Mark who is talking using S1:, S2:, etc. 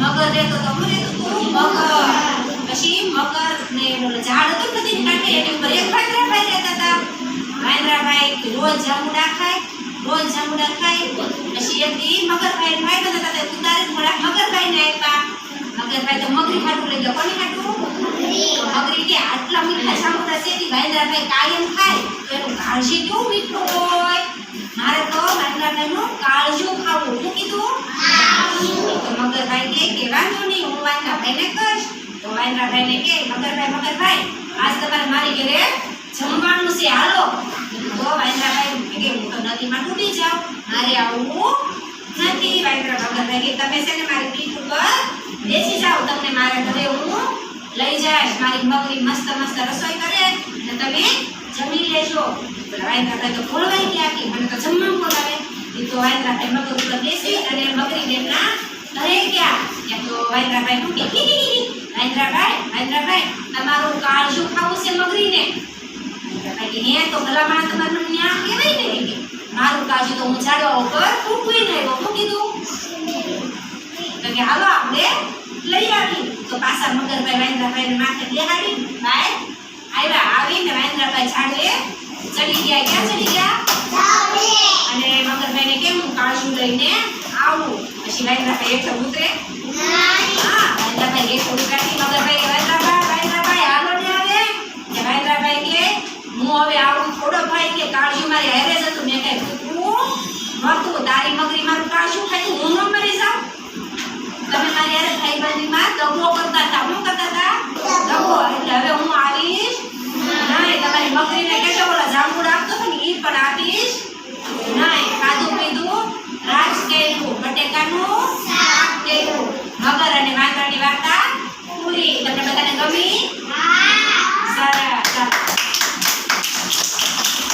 S1: મગર રહેતો તો હું રહેતું તું મગર. પછી મગર ને બોલો ઝાડ હતું ને બધી કાંઠે, એની ઉપર એક ભાઈ રહેતા હતા. ભાઈ રોજ જામુડા ખાય, રોજ જામુડા ખાય. પછી એક દી મગરભાઈ ભાઈ બધા હતા ઉતારે ઉતારે મગરભાઈ મગરભાઈને આપ્યા મગરભાઈ તો મગરી ખાટું લઈ ગયો. કોની ખાટું મગરી કે આટલા મીઠા જાંબુડા છે તી ભાઈ કાયમ ખાય. તો એનું કાળજી કેવું મીઠું હોય? મારે તો વાંદરાભાઈનું કાળજું ખાવું શું કીધું તો મગરભાઈ કહે કે વાંધો નહીં હું વાંદરાભાઈને કહીશ તો કે, મગરભાઈ મગરભાઈ, આજ તમારે મારી ઘરે જમવાનું છે. હાલો. તો વાંદરાભાઈ કહે કે હું તો નદીમાં ડૂબી જાઉં. મારે આવું નથી વાંદરા મગરભાઈ કે તમે છે ને મારી પીઠ ઉપર બેસી જાઓ. તમને મારા ઘરે હું લઈ જઈશ. મારી મગરી મસ્ત મસ્ત રસોઈ કરે અને તમે જમી લેજો. પેલા વાંદરાભાઈ તો ખોળવાઈ ગયા કે, મને તો જમવાનું બોલાવે એ તો વાંદરાભાઈ મગર ઉપર બેસી અને મગરી એમના ઘરે ગયા. ત્યાં તો વાંદરાભાઈ હું કે "હી, હી, હી, હી." વાંદરાભાઈ વાંદરાભાઈ તમારું કાળજું ખાવું છે મગરીને? વાંદરાભાઈ હે તો ભલા માણસ તમારું ન્યા કહેવાય ને કે મારું કાળજું તો હું ઝાડવા ઉપર ફૂંકવીને આવ્યો શું કીધું. તો કે હાલો આપણે લઈ આવી તો પાછા મગરભાઈ વાંદરાભાઈને માથે બેહાડી ભાઈ આવ્યા આવીને વાંદરાભાઈ ઝાડવે ચડી ગયા ક્યાં ચડી ગયા? અને મગરભાઈને કેમ હું કાળજું લઈને આવું? પછી વાંદરાભાઈ હેઠે ઉતરે. હા વાંદરાભાઈ હેઠે હવે આવું છોડો ભાઈ કે કાળજી મારી હેરે જ